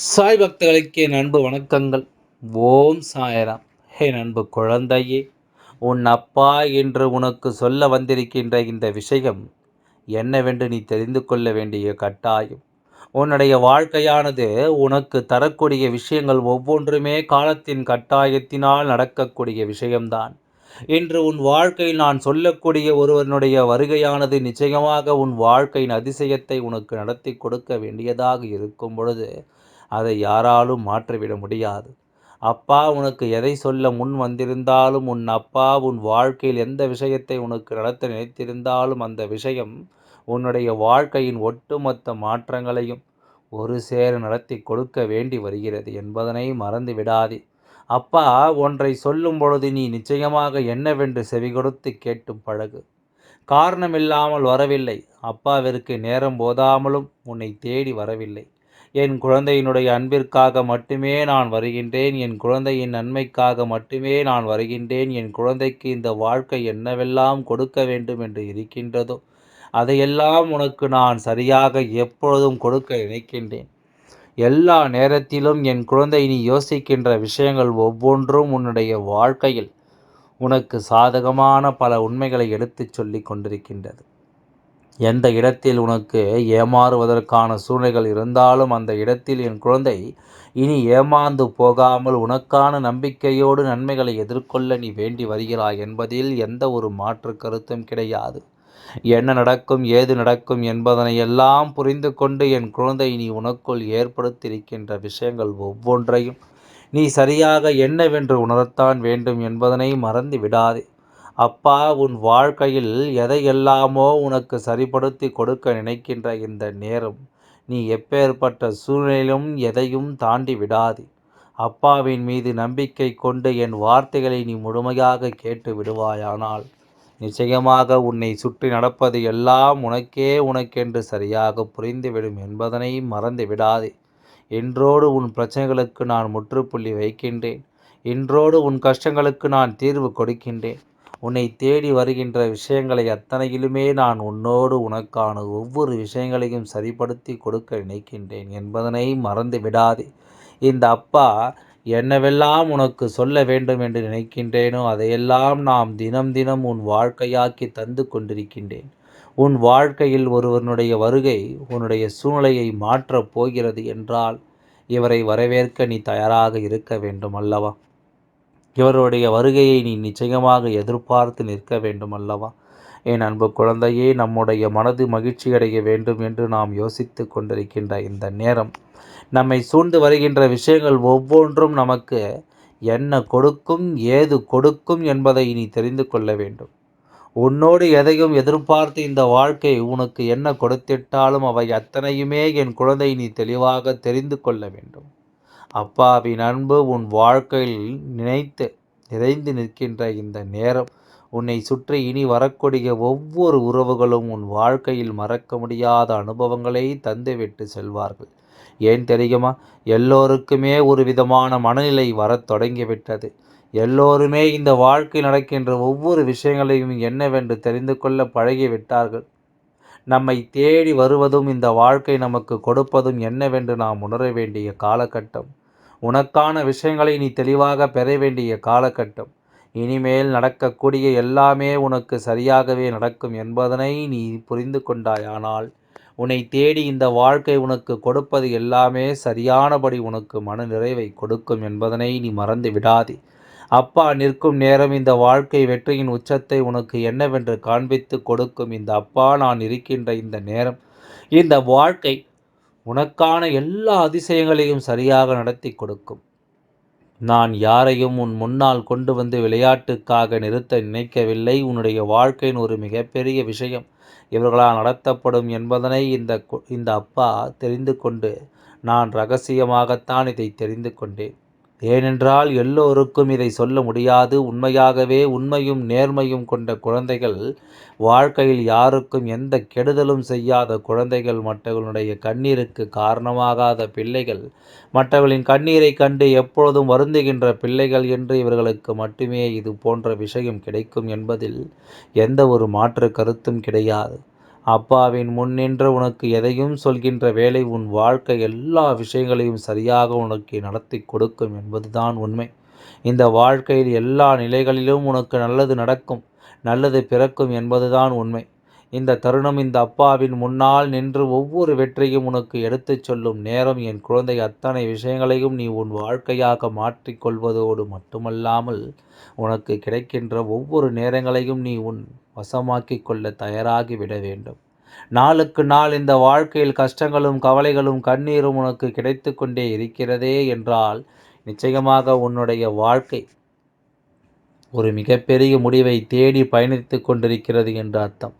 சாய் பக்தர்களுக்கு நண்பு வணக்கங்கள். ஓம் சாயராம். ஹே நண்பு குழந்தையே உன் அப்பா என்று உனக்கு சொல்ல வந்திருக்கின்ற இந்த விஷயம் என்னவென்று நீ தெரிந்து கொள்ள வேண்டிய கட்டாயம். உன்னுடைய வாழ்க்கையானது உனக்கு தரக்கூடிய விஷயங்கள் ஒவ்வொன்றுமே காலத்தின் கட்டாயத்தினால் நடக்கக்கூடிய விஷயம்தான். இன்று உன் வாழ்க்கையில் நான் சொல்லக்கூடிய ஒருவனுடைய வருகையானது நிச்சயமாக உன் வாழ்க்கையின் அதிசயத்தை உனக்கு நடத்தி கொடுக்க வேண்டியதாக இருக்கும் பொழுது அதை யாராலும் மாற்றிவிட முடியாது. அப்பா உனக்கு எதை சொல்ல முன் வந்திருந்தாலும் உன் அப்பா உன் வாழ்க்கையில் எந்த விஷயத்தை உனக்கு நடத்த நினைத்திருந்தாலும் அந்த விஷயம் உன்னுடைய வாழ்க்கையின் ஒட்டுமொத்த மாற்றங்களையும் ஒரு சேர நடத்தி கொடுக்க வேண்டி வருகிறது என்பதனை மறந்து விடாதே. அப்பா ஒன்றை சொல்லும் பொழுது நீ நிச்சயமாக என்னவென்று செவி கொடுத்து கேட்டும் பழகு. காரணமில்லாமல் வரவில்லை. அப்பாவிற்கு நேரம் போதாமலும் உன்னை தேடி வரவில்லை. என் குழந்தையினுடைய அன்பிற்காக மட்டுமே நான் வருகின்றேன் என் குழந்தையின் நன்மைக்காக மட்டுமே நான் வருகின்றேன் என் குழந்தைக்கு இந்த வாழ்க்கை என்னவெல்லாம் கொடுக்க வேண்டும் என்று இருக்கின்றதோ அதையெல்லாம் உனக்கு நான் சரியாக எப்பொழுதும் கொடுக்க நினைக்கின்றேன். எல்லா நேரத்திலும் என் குழந்தை நீ யோசிக்கின்ற விஷயங்கள் ஒவ்வொன்றும் உன்னுடைய வாழ்க்கையில் உனக்கு சாதகமான பல உண்மைகளை எடுத்துச் சொல்லி கொண்டிருக்கின்றது. எந்த இடத்தில் உனக்கு ஏமாறுவதற்கான சூழ்நிலைகள் இருந்தாலும் அந்த இடத்தில் என் குழந்தை இனி ஏமாந்து போகாமல் உனக்கான நம்பிக்கையோடு நன்மைகளை எதிர்கொள்ள நீ வேண்டி வருகிறாய் என்பதில் எந்த ஒரு மாற்று கருத்தும் கிடையாது. என்ன நடக்கும் ஏது நடக்கும் என்பதனை எல்லாம் புரிந்து கொண்டு என் குழந்தை நீ உனக்குள் ஏற்படுத்தியிருக்கின்ற விஷயங்கள் ஒவ்வொன்றையும் நீ சரியாக என்னவென்று உணரத்தான் வேண்டும் என்பதனை மறந்து விடாதே. அப்பா உன் வாழ்க்கையில் எதையெல்லாமோ உனக்கு சரிப்படுத்தி கொடுக்க நினைக்கின்ற இந்த நேரம் நீ எப்பேற்பட்ட சூழ்நிலையிலும் எதையும் தாண்டி விடாது. அப்பாவின் மீது நம்பிக்கை கொண்டு என் வார்த்தைகளை நீ முழுமையாக கேட்டு விடுவாயானால் நிச்சயமாக உன்னை சுற்றி நடப்பது எல்லாம் உனக்கே உனக்கென்று சரியாக புரிந்துவிடும் என்பதனை மறந்து விடாதே. என்றோடு உன் பிரச்சனைகளுக்கு நான் முற்றுப்புள்ளி வைக்கின்றேன். இன்றோடு உன் கஷ்டங்களுக்கு நான் தீர்வு கொடுக்கின்றேன். உன்னை தேடி வருகின்ற விஷயங்களை அத்தனையிலுமே நான் உன்னோடு உனக்கான ஒவ்வொரு விஷயங்களையும் சரிப்படுத்தி கொடுக்க நினைக்கின்றேன் என்பதனை மறந்து விடாதே. இந்த அப்பா என்னவெல்லாம் உனக்கு சொல்ல வேண்டும் என்று நினைக்கின்றேனோ அதையெல்லாம் நாம் தினம் தினம் உன் வாழ்க்கையாக்கி தந்து கொண்டிருக்கின்றேன். உன் வாழ்க்கையில் ஒருவனுடைய வருகை உன்னுடைய சூழ்நிலையை மாற்றப் போகிறது என்றால் இவரை வரவேற்க நீ தயாராக இருக்க வேண்டும் அல்லவா? இவருடைய வருகையை நீ நிச்சயமாக எதிர்பார்த்து நிற்க வேண்டும் அல்லவா என் அன்பு குழந்தையே நம்முடைய மனது மகிழ்ச்சி அடைய வேண்டும் என்று நாம் யோசித்து கொண்டிருக்கின்ற இந்த நேரம் நம்மை சூழ்ந்து வருகின்ற விஷயங்கள் ஒவ்வொன்றும் நமக்கு என்ன கொடுக்கும் ஏது கொடுக்கும் என்பதை நீ தெரிந்து கொள்ள வேண்டும். உன்னோடு எதையும் எதிர்பார்த்து இந்த வாழ்க்கை உனக்கு என்ன கொடுத்திட்டாலும் அவை அத்தனையுமே என் குழந்தை நீ தெளிவாக தெரிந்து கொள்ள வேண்டும். அப்பாவின் அன்பு உன் வாழ்க்கையில் நினைத்து நிறைந்து நிற்கின்ற இந்த நேரம். உன்னை சுற்றி இனி வரக்கூடிய ஒவ்வொரு உறவுகளும் உன் வாழ்க்கையில் மறக்க முடியாத அனுபவங்களை தந்துவிட்டு செல்வார்கள். ஏன் தெரியுமா? எல்லோருக்குமே ஒரு விதமான மனநிலை வரத் தொடங்கிவிட்டது. எல்லோருமே இந்த வாழ்க்கை நடக்கின்ற ஒவ்வொரு விஷயங்களையும் என்னவென்று தெரிந்து கொள்ள பழகிவிட்டார்கள். நம்மை தேடி வருவதும் இந்த வாழ்க்கை நமக்கு கொடுப்பதும் என்னவென்று நாம் உணர வேண்டிய காலகட்டம். உனக்கான விஷயங்களை நீ தெளிவாக பெற வேண்டிய காலகட்டம். இனிமேல் நடக்கக்கூடிய எல்லாமே உனக்கு சரியாகவே நடக்கும் என்பதனை நீ புரிந்து கொண்டாயானால் உன்னை தேடி இந்த வாழ்க்கை உனக்கு கொடுப்பது எல்லாமே சரியானபடி உனக்கு மன நிறைவை கொடுக்கும் என்பதனை நீ மறந்து விடாதே. அப்பா நிற்கும் நேரம் இந்த வாழ்க்கை வெற்றியின் உச்சத்தை உனக்கு என்னவென்று காண்பித்து கொடுக்கும் இந்த அப்பா நான் இருக்கின்ற இந்த நேரம். இந்த வாழ்க்கை உனக்கான எல்லா அதிசயங்களையும் சரியாக நடத்தி கொடுக்கும். நான் யாரையும் உன் முன்னால் கொண்டு வந்து விளையாட்டுக்காக நிறுத்த நினைக்கவில்லை. உன்னுடைய வாழ்க்கையின் ஒரு மிகப்பெரிய விஷயம் இவர்களால் நடத்தப்படும் என்பதனை இந்த இந்த அப்பா தெரிந்து கொண்டு நான் ரகசியமாகத்தான் இதை தெரிந்து கொண்டேன். ஏனென்றால் எல்லோருக்கும் இதை சொல்ல முடியாது. உண்மையாகவே உண்மையும் நேர்மையும் கொண்ட குழந்தைகள் வாழ்க்கையில் யாருக்கும் எந்த கெடுதலும் செய்யாத குழந்தைகள் மற்றவர்களுடைய கண்ணீருக்கு காரணமாகாத பிள்ளைகள் மற்றவர்களின் கண்ணீரை கண்டு எப்பொழுதும் வருந்துகின்ற பிள்ளைகள் என்று இவர்களுக்கு மட்டுமே இது போன்ற விஷயம் கிடைக்கும் என்பதில் எந்த ஒரு மாற்று கருத்தும் கிடையாது. அப்பாவின் முன் நின்று உனக்கு எதையும் சொல்கின்ற வேலை உன் வாழ்க்கை எல்லா விஷயங்களையும் சரியாக உனக்கு நடத்தி கொடுக்கும் என்பதுதான் உண்மை. இந்த வாழ்க்கையில் எல்லா நிலைகளிலும் உனக்கு நல்லது நடக்கும் நல்லது பிறக்கும் என்பதுதான் உண்மை. இந்த தருணம் இந்த அப்பாவின் முன்னால் நின்று ஒவ்வொரு வெற்றியும் உனக்கு எடுத்துச் சொல்லும் நேரம். என் குழந்தை அத்தனை விஷயங்களையும் நீ உன் வாழ்க்கையாக மாற்றிக்கொள்வதோடு மட்டுமல்லாமல் உனக்கு கிடைக்கின்ற ஒவ்வொரு நேரங்களையும் நீ உன் வசமாக்கி கொள்ள தயாராகி விட வேண்டும். நாளுக்கு நாள் இந்த வாழ்க்கையில் கஷ்டங்களும் கவலைகளும் கண்ணீரும் உனக்கு கிடைத்து கொண்டே இருக்கிறதே என்றால் நிச்சயமாக உன்னுடைய வாழ்க்கை ஒரு மிகப்பெரிய முடிவை தேடி பயணித்து கொண்டிருக்கிறது என்று அர்த்தம்.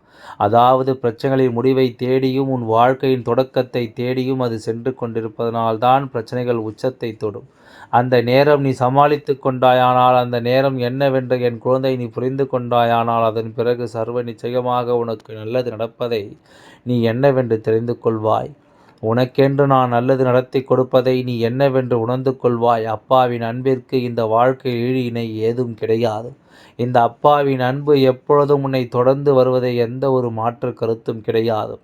அதாவது பிரச்சனைகளின் முடிவை தேடியும் உன் வாழ்க்கையின் தொடக்கத்தை தேடியும் அது சென்று கொண்டிருப்பதனால்தான் பிரச்சனைகள் உச்சத்தை தொடும். அந்த நேரம் நீ சமாளித்து கொண்டாயானால் அந்த நேரம் என்னவென்று என் குழந்தை நீ புரிந்து கொண்டாயானால் அதன் பிறகு சர்வ நிச்சயமாக உனக்கு நல்லது நடப்பதை நீ என்னவென்று தெரிந்து கொள்வாய். உனக்கென்று நான் நல்லது நடத்தி கொடுப்பதை நீ என்னவென்று உணர்ந்து கொள்வாய். அப்பாவின் அன்பிற்கு இந்த வாழ்க்கை ஈடு இணை ஏதும் கிடையாது. இந்த அப்பாவின் அன்பு எப்பொழுதும் உன்னை தொடர்ந்து வருவதை எந்த ஒரு மாற்று கருத்தும் கிடையாது.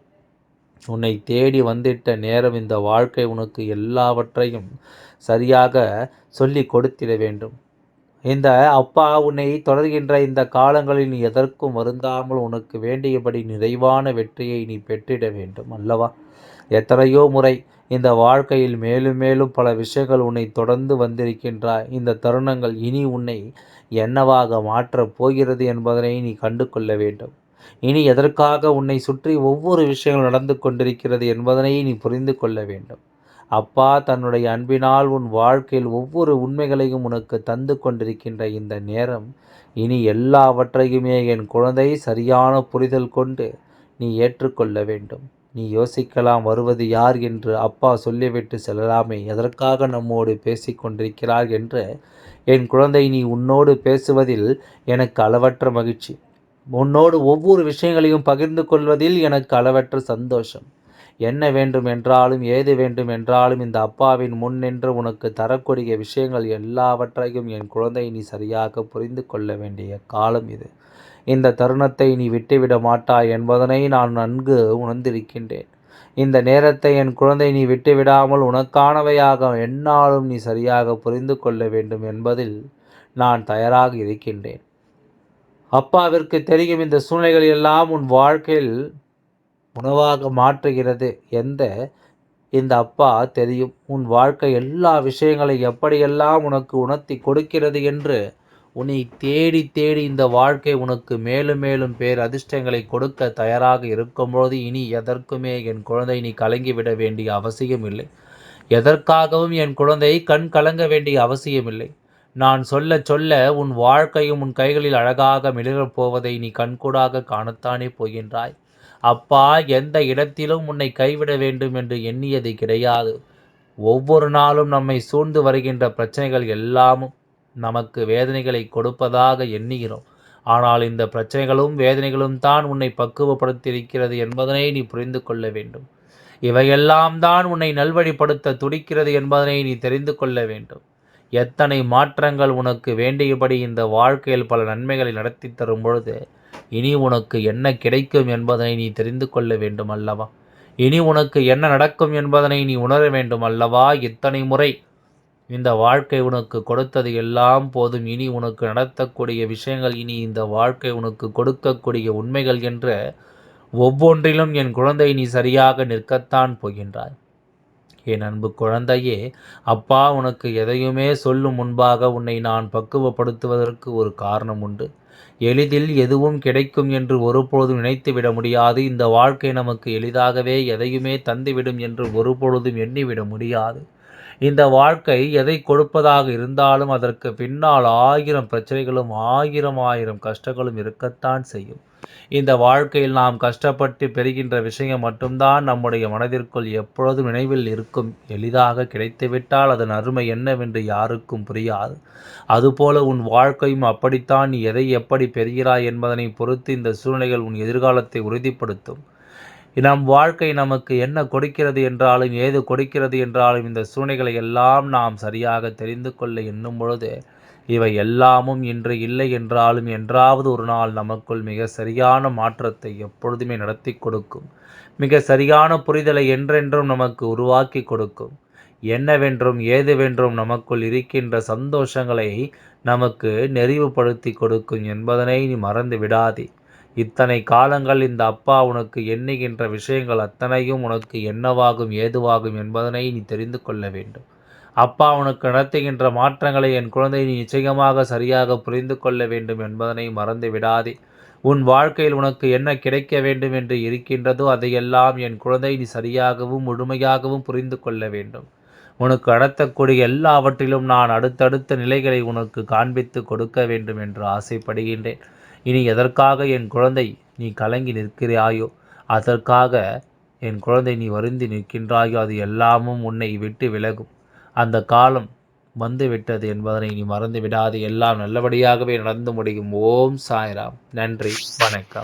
உன்னை தேடி வந்திட்ட நேரம் இந்த வாழ்க்கை உனக்கு எல்லாவற்றையும் சரியாக சொல்லி கொடுத்திட வேண்டும். இந்த அப்பா உன்னை தொடர்கின்ற இந்த காலங்களில் நீ எதற்கும் வருந்தாமல் உனக்கு வேண்டியபடி நிறைவான வெற்றியை நீ பெற்றிட வேண்டும் அல்லவா? எத்தனையோ முறை இந்த வாழ்க்கையில் மேலும் மேலும் பல விஷயங்கள் உன்னை தொடர்ந்து வந்திருக்கின்றாய் இந்த தருணங்கள் இனி உன்னை என்னவாக மாற்றப் போகிறது என்பதனை நீ கண்டு கொள்ள வேண்டும். இனி எதற்காக உன்னை சுற்றி ஒவ்வொரு விஷயங்கள் நடந்து கொண்டிருக்கிறது என்பதனை நீ புரிந்து கொள்ள வேண்டும். அப்பா தன்னுடைய அன்பினால் உன் வாழ்க்கையில் ஒவ்வொரு உண்மைகளையும் உனக்கு தந்து கொண்டிருக்கின்ற இந்த நேரம் இனி எல்லாவற்றையுமே என் குழந்தை சரியான புரிதல் கொண்டு நீ ஏற்றுக்கொள்ள வேண்டும். நீ யோசிக்கலாம் வருவது யார் என்று அப்பா சொல்லிவிட்டு செல்லலாமே எதற்காக நம்மோடு பேசி கொண்டிருக்கிறார் என்று. என் குழந்தை நீ உன்னோடு பேசுவதில் எனக்கு அளவற்ற மகிழ்ச்சி. உன்னோடு ஒவ்வொரு விஷயங்களையும் பகிர்ந்து கொள்வதில் எனக்கு அளவற்ற சந்தோஷம். என்ன வேண்டும் என்றாலும் ஏது வேண்டும் என்றாலும் இந்த அப்பாவின் முன் நின்று உனக்கு தரக்கூடிய விஷயங்கள் எல்லாவற்றையும் என் குழந்தை நீ சரியாக புரிந்து கொள்ள வேண்டிய காலம் இது. இந்த தருணத்தை நீ விட்டுவிட மாட்டாய் என்பதனை நான் நன்கு உணர்ந்திருக்கின்றேன். இந்த நேரத்தை என் குழந்தை நீ விட்டுவிடாமல் உனக்கானவையாக என்னாலும் நீ சரியாக புரிந்து கொள்ள வேண்டும் என்பதில் நான் தயாராக இருக்கின்றேன். அப்பாவிற்கு தெரியும் இந்த சூழ்நிலைகள் எல்லாம் உன் வாழ்க்கையில் உணவாக மாற்றுகிறது எந்த? இந்த அப்பா தெரியும் உன் வாழ்க்கை எல்லா விஷயங்களை எப்படியெல்லாம் உனக்கு உணர்த்தி கொடுக்கிறது என்று உன்னை தேடி தேடி இந்த வாழ்க்கை உனக்கு மேலும் மேலும் பேர் அதிர்ஷ்டங்களை கொடுக்க தயாராக இருக்கும்போது இனி எதற்குமே என் குழந்தை நீ கலங்கிவிட வேண்டிய அவசியம் இல்லை. எதற்காகவும் என் குழந்தை கண் கலங்க வேண்டிய அவசியமில்லை நான் சொல்ல சொல்ல உன் வாழ்க்கையும் உன் கைகளில் அழகாக மிளிரப் போவதை நீ கண்கூடாக காணத்தானே போகின்றாய். அப்பா எந்த இடத்திலும் உன்னை கைவிட வேண்டும் என்று எண்ணியது கிடையாது. ஒவ்வொரு நாளும் நம்மை சூழ்ந்து வருகின்ற பிரச்சனைகள் எல்லாமும் நமக்கு வேதனைகளை கொடுப்பதாக எண்ணுகிறோம். ஆனால் இந்த பிரச்சனைகளும் வேதனைகளும் தான் உன்னை பக்குவப்படுத்தியிருக்கிறது என்பதனை நீ புரிந்து கொள்ள வேண்டும். இவையெல்லாம் தான் உன்னை நல்வழிப்படுத்த துடிக்கிறது என்பதனை நீ தெரிந்து கொள்ள வேண்டும். எத்தனை மாற்றங்கள் உனக்கு வேண்டியபடி இந்த வாழ்க்கையில் பல நன்மைகளை நடத்தி தரும் பொழுது இனி உனக்கு என்ன கிடைக்கும் என்பதனை நீ தெரிந்து கொள்ள வேண்டும் அல்லவா? இனி உனக்கு என்ன நடக்கும் என்பதனை நீ உணர வேண்டும் அல்லவா? இத்தனை முறை இந்த வாழ்க்கை உனக்கு கொடுத்தது எல்லாம் போதும். இனி உனக்கு நடத்தக்கூடிய விஷயங்கள் இனி இந்த வாழ்க்கை உனக்கு கொடுக்கக்கூடிய உண்மைகள் என்ற ஒவ்வொன்றிலும் என் குழந்தை நீ சரியாக நிற்கத்தான் போகின்றாய். என் அன்பு குழந்தையே அப்பா உனக்கு எதையுமே சொல்லும் முன்பாக உன்னை நான் பக்குவப்படுத்துவதற்கு ஒரு காரணம் உண்டு. எளிதில் எதுவும் கிடைக்கும் என்று ஒருபொழுதும் நினைத்துவிட முடியாது. இந்த வாழ்க்கை நமக்கு எளிதாகவே எதையுமே தந்துவிடும் என்று ஒருபொழுதும் எண்ணிவிட முடியாது. இந்த வாழ்க்கை எதை கொடுப்பதாக இருந்தாலும் அதற்கு பின்னால் ஆயிரம் பிரச்சனைகளும் ஆயிரம் ஆயிரம் கஷ்டங்களும் இருக்கத்தான் செய்யும். இந்த வாழ்க்கையில் நாம் கஷ்டப்பட்டு பெறுகின்ற விஷயம் மட்டும்தான் நம்முடைய மனதிற்குள் எப்பொழுதும் நினைவில் இருக்கும். எளிதாக கிடைத்துவிட்டால் அதன் அருமை என்னவென்று யாருக்கும் புரியாது. அதுபோல உன் வாழ்க்கையும் அப்படித்தான். நீ எதை எப்படி பெறுகிறாய் என்பதனை பொறுத்து இந்த சூழ்நிலைகள் உன் எதிர்காலத்தை உறுதிப்படுத்தும். நம் வாழ்க்கை நமக்கு என்ன கொடுக்கிறது என்றாலும் ஏது கொடுக்கிறது என்றாலும் இந்த சூழ்நிலைகளை எல்லாம் நாம் சரியாக தெரிந்து கொள்ள எண்ணும் பொழுது இவை எல்லாமும் இன்று இல்லை என்றாலும் என்றாவது ஒரு நாள் நமக்குள் மிக சரியான மாற்றத்தை எப்பொழுதுமே நடத்தி கொடுக்கும். மிக சரியான புரிதலை என்றென்றும் நமக்கு உருவாக்கி கொடுக்கும். என்னவென்றும் ஏதுவென்றும் நமக்குள் இருக்கின்ற சந்தோஷங்களை நமக்கு நெறிவுபடுத்தி கொடுக்கும் என்பதனை நீ மறந்து விடாதே. இத்தனை காலங்கள் இந்த அப்பா உனக்கு எண்ணுகின்ற விஷயங்கள் அத்தனையும் உனக்கு என்னவாகும் ஏதுவாகும் என்பதனை நீ தெரிந்து கொள்ள வேண்டும். அப்பா உனக்கு நடத்துகின்ற மாற்றங்களை என் குழந்தை நீ நிச்சயமாக சரியாக புரிந்து கொள்ள வேண்டும் என்பதனை மறந்து விடாதே. உன் வாழ்க்கையில் உனக்கு என்ன கிடைக்க வேண்டும் என்று இருக்கின்றதோ அதையெல்லாம் என் குழந்தை நீ சரியாகவும் முழுமையாகவும் புரிந்து கொள்ள வேண்டும். உனக்கு நடத்தக்கூடிய எல்லாவற்றிலும் நான் அடுத்தடுத்த நிலைகளை உனக்கு காண்பித்து கொடுக்க வேண்டும் என்று ஆசைப்படுகின்றேன். இனி எதற்காக என் குழந்தை நீ கலங்கி நிற்கிறாயோ அதற்காக என் குழந்தை நீ வருந்தி நிற்கின்றாயோ அது எல்லாமும் உன்னை விட்டு விலகும். அந்த காலம் வந்து விட்டது என்பதனை நீ மறந்து விடாது எல்லாம் நல்லபடியாகவே நடந்து முடியும். ஓம் சாய்ராம். நன்றி. வணக்கம்.